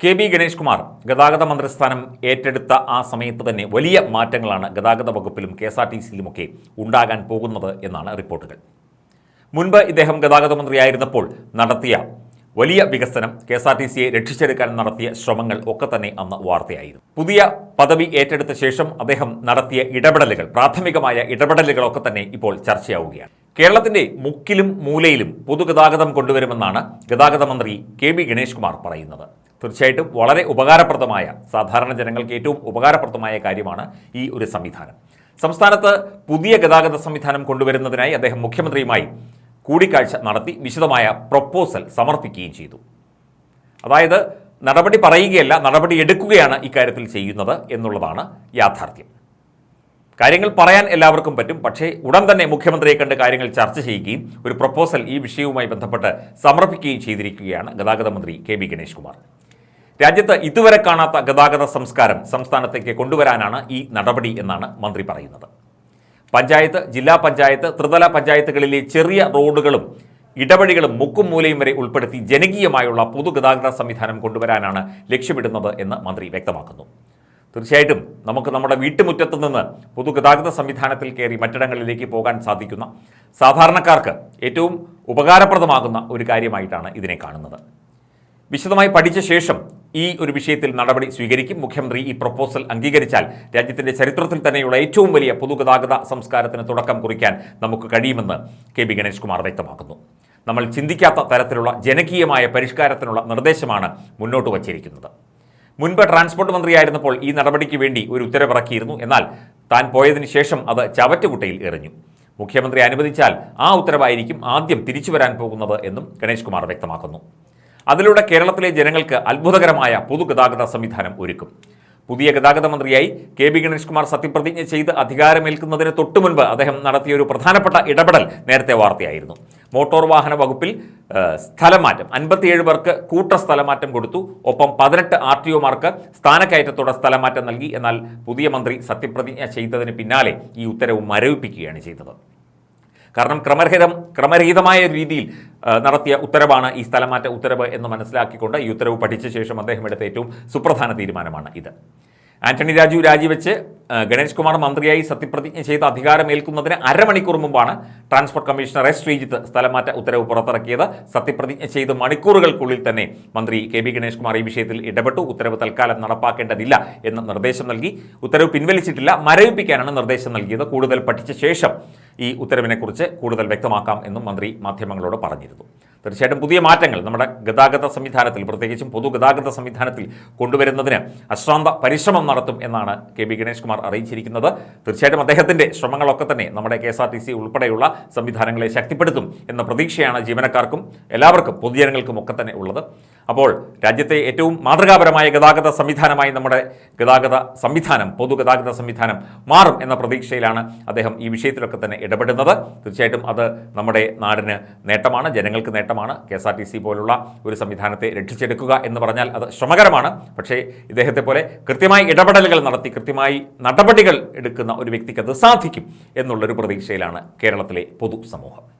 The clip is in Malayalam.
കെ ബി ഗണേഷ് കുമാർ ഗതാഗത മന്ത്രിസ്ഥാനം ഏറ്റെടുത്ത ആ സമയത്ത് തന്നെ വലിയ മാറ്റങ്ങളാണ് ഗതാഗത വകുപ്പിലും കെ എസ് ആർ ടി സിയിലുമൊക്കെ ഉണ്ടാകാൻ പോകുന്നത് എന്നാണ് റിപ്പോർട്ടുകൾ. മുൻപ് ഇദ്ദേഹം ഗതാഗത മന്ത്രിയായിരുന്നപ്പോൾ നടത്തിയ വലിയ വികസനം കെ എസ് ആർ ടി സിയെ രക്ഷിച്ചെടുക്കാൻ നടത്തിയ ശ്രമങ്ങൾ ഒക്കെ തന്നെ അന്ന് വാർത്തയായിരുന്നു. പുതിയ പദവി ഏറ്റെടുത്ത ശേഷം അദ്ദേഹം നടത്തിയ ഇടപെടലുകൾ പ്രാഥമികമായ ഇടപെടലുകളൊക്കെ തന്നെ ഇപ്പോൾ ചർച്ചയാവുകയാണ്. കേരളത്തിന്റെ മുക്കിലും മൂലയിലും പൊതുഗതാഗതം കൊണ്ടുവരുമെന്നാണ് ഗതാഗത മന്ത്രി കെ ബി ഗണേഷ് കുമാർ പറയുന്നത്. തീർച്ചയായിട്ടും വളരെ ഉപകാരപ്രദമായ സാധാരണ ജനങ്ങൾക്ക് ഏറ്റവും ഉപകാരപ്രദമായ കാര്യമാണ് ഈ ഒരു സംവിധാനം. സംസ്ഥാനത്ത് പുതിയ ഗതാഗത സംവിധാനം കൊണ്ടുവരുന്നതിനായി അദ്ദേഹം മുഖ്യമന്ത്രിയുമായി കൂടിക്കാഴ്ച നടത്തി വിശദമായ പ്രൊപ്പോസൽ സമർപ്പിക്കുകയും ചെയ്തു. അതായത് നടപടി പറയുകയല്ല നടപടി എടുക്കുകയാണ് ഇക്കാര്യത്തിൽ ചെയ്യുന്നത് എന്നുള്ളതാണ് യാഥാർത്ഥ്യം. കാര്യങ്ങൾ പറയാൻ എല്ലാവർക്കും പറ്റും. പക്ഷേ ഉടൻ തന്നെ മുഖ്യമന്ത്രിയെ കണ്ട് കാര്യങ്ങൾ ചർച്ച ചെയ്യുകയും ഒരു പ്രപ്പോസൽ ഈ വിഷയവുമായി ബന്ധപ്പെട്ട് സമർപ്പിക്കുകയും ചെയ്തിരിക്കുകയാണ് ഗതാഗത മന്ത്രി കെ ബി ഗണേഷ് കുമാർ. രാജ്യത്ത് ഇതുവരെ കാണാത്ത ഗതാഗത സംസ്കാരം സംസ്ഥാനത്തേക്ക് കൊണ്ടുവരാനാണ് ഈ നടപടി എന്നാണ് മന്ത്രി പറയുന്നത്. പഞ്ചായത്ത് ജില്ലാ പഞ്ചായത്ത് ത്രിതല പഞ്ചായത്തുകളിലെ ചെറിയ റോഡുകളും ഇടവഴികളും മുക്കും മൂലയും വരെ ഉൾപ്പെടുത്തി ജനകീയമായുള്ള പൊതുഗതാഗത സംവിധാനം കൊണ്ടുവരാനാണ് ലക്ഷ്യമിടുന്നത് എന്ന് മന്ത്രി വ്യക്തമാക്കുന്നു. തീർച്ചയായിട്ടും നമുക്ക് നമ്മുടെ വീട്ടുമുറ്റത്ത് നിന്ന് പൊതുഗതാഗത സംവിധാനത്തിൽ കയറി മറ്റിടങ്ങളിലേക്ക് പോകാൻ സാധിക്കുന്ന സാധാരണക്കാർക്ക് ഏറ്റവും ഉപകാരപ്രദമാകുന്ന ഒരു കാര്യമായിട്ടാണ് ഇതിനെ കാണുന്നത്. വിശദമായി പഠിച്ച ശേഷം ഈ ഒരു വിഷയത്തിൽ നടപടി സ്വീകരിക്കും. മുഖ്യമന്ത്രി ഈ പ്രപ്പോസൽ അംഗീകരിച്ചാൽ രാജ്യത്തിന്റെ ചരിത്രത്തിൽ തന്നെയുള്ള ഏറ്റവും വലിയ പൊതുഗതാഗത സംസ്കാരത്തിന് തുടക്കം കുറിക്കാൻ നമുക്ക് കഴിയുമെന്ന് കെ ബി ഗണേഷ് കുമാർ വ്യക്തമാക്കുന്നു. നമ്മൾ ചിന്തിക്കാത്ത തരത്തിലുള്ള ജനകീയമായ പരിഷ്കാരത്തിനുള്ള നിർദ്ദേശമാണ് മുന്നോട്ട് വച്ചിരിക്കുന്നത്. മുൻപ് ട്രാൻസ്പോർട്ട് മന്ത്രിയായിരുന്നപ്പോൾ ഈ നടപടിക്ക് വേണ്ടി ഒരു ഉത്തരവിറക്കിയിരുന്നു. എന്നാൽ താൻ പോയതിന് ശേഷം അത് ചവറ്റുകുട്ടയിൽ എറിഞ്ഞു. മുഖ്യമന്ത്രി അനുവദിച്ചാൽ ആ ഉത്തരവായിരിക്കും ആദ്യം തിരിച്ചു വരാൻ പോകുന്നത് എന്നും ഗണേഷ് കുമാർ വ്യക്തമാക്കുന്നു. അതിലൂടെ കേരളത്തിലെ ജനങ്ങൾക്ക് അത്ഭുതകരമായ പൊതുഗതാഗത സംവിധാനം ഒരുക്കും. പുതിയ ഗതാഗത മന്ത്രിയായി കെ ബി ഗണേഷ് കുമാർ സത്യപ്രതിജ്ഞ ചെയ്ത് അധികാരമേൽക്കുന്നതിന് തൊട്ടു മുൻപ് അദ്ദേഹം നടത്തിയ ഒരു പ്രധാനപ്പെട്ട ഇടപെടൽ നേരത്തെ വാർത്തയായിരുന്നു. മോട്ടോർ വാഹന വകുപ്പിൽ സ്ഥലമാറ്റം. അൻപത്തിയേഴ് പേർക്ക് കൂട്ട സ്ഥലമാറ്റം കൊടുത്തു. ഒപ്പം പതിനെട്ട് ആർ ടി ഒമാർക്ക് സ്ഥാനക്കയറ്റത്തോടെ സ്ഥലമാറ്റം നൽകി. എന്നാൽ പുതിയ മന്ത്രി സത്യപ്രതിജ്ഞ ചെയ്തതിന് പിന്നാലെ ഈ ഉത്തരവ് മരവിപ്പിക്കുകയാണ് ചെയ്തത്. കാരണം ക്രമരഹിതം ക്രമരഹിതമായ രീതിയിൽ നടത്തിയ ഉത്തരവാണ് ഈ സ്ഥലമാറ്റ ഉത്തരവ് എന്ന് മനസ്സിലാക്കിക്കൊണ്ട് ഈ ഉത്തരവ് പഠിച്ച ശേഷം അദ്ദേഹം എടുത്ത ഏറ്റവും സുപ്രധാന തീരുമാനമാണ് ഇത്. ആന്റണി രാജു രാജിവെച്ച് ഗണേഷ് കുമാർ മന്ത്രിയായി സത്യപ്രതിജ്ഞ ചെയ്ത് അധികാരമേൽക്കുന്നതിന് അരമണിക്കൂർ മുമ്പാണ് ട്രാൻസ്പോർട്ട് കമ്മീഷണർ എസ് ശ്രീജിത്ത് സ്ഥലമാറ്റ ഉത്തരവ് പുറത്തിറക്കിയത്. സത്യപ്രതിജ്ഞ ചെയ്ത് മണിക്കൂറുകൾക്കുള്ളിൽ തന്നെ മന്ത്രി കെ ബി ഗണേഷ് കുമാർ ഈ വിഷയത്തിൽ ഇടപെട്ടു. ഉത്തരവ് തൽക്കാലം നടപ്പാക്കേണ്ടതില്ല എന്ന് നിർദ്ദേശം നൽകി. ഉത്തരവ് പിൻവലിച്ചിട്ടില്ല മരവിപ്പിക്കാനാണ് നിർദ്ദേശം നൽകിയത്. കൂടുതൽ പഠിച്ച ശേഷം ഈ ഉത്തരവിനെക്കുറിച്ച് കൂടുതൽ വ്യക്തമാക്കാം എന്നും മന്ത്രി മാധ്യമങ്ങളോട് പറഞ്ഞിരുന്നു. തീർച്ചയായിട്ടും പുതിയ മാറ്റങ്ങൾ നമ്മുടെ ഗതാഗത സംവിധാനത്തിൽ പ്രത്യേകിച്ചും പൊതുഗതാഗത സംവിധാനത്തിൽ കൊണ്ടുവരുന്നതിന് അശ്രാന്ത പരിശ്രമം നടത്തും എന്നാണ് കെ ബി ഗണേഷ് കുമാർ അറിയിച്ചിരിക്കുന്നത്. തീർച്ചയായിട്ടും അദ്ദേഹത്തിന്റെ ശ്രമങ്ങളൊക്കെ തന്നെ നമ്മുടെ K S R T C ഉൾപ്പെടെയുള്ള സംവിധാനങ്ങളെ ശക്തിപ്പെടുത്തും എന്ന പ്രതീക്ഷയാണ് ജീവനക്കാർക്കും എല്ലാവർക്കും പൊതുജനങ്ങൾക്കും ഒക്കെ തന്നെ ഉള്ളത്. അപ്പോൾ രാജ്യത്തെ ഏറ്റവും മാതൃകാപരമായ ഗതാഗത സംവിധാനമായി നമ്മുടെ ഗതാഗത സംവിധാനം പൊതുഗതാഗത സംവിധാനം മാറും എന്ന പ്രതീക്ഷയിലാണ് അദ്ദേഹം ഈ വിഷയത്തിലൊക്കെ തന്നെ ഇടപെടുന്നത്. തീർച്ചയായിട്ടും അത് നമ്മുടെ നാടിന് നേട്ടമാണ് ജനങ്ങൾക്ക് നേട്ടമാണ്. K S R T C പോലുള്ള ഒരു സംവിധാനത്തെ രക്ഷിച്ചെടുക്കുക എന്ന് പറഞ്ഞാൽ അത് ശ്രമകരമാണ്. പക്ഷേ ഇദ്ദേഹത്തെ പോലെ കൃത്യമായി ഇടപെടലുകൾ നടത്തി കൃത്യമായി നടപടികൾ എടുക്കുന്ന ഒരു വ്യക്തിക്ക് അത് സാധിക്കും എന്നുള്ളൊരു പ്രതീക്ഷയിലാണ് കേരളത്തിലെ പൊതുസമൂഹം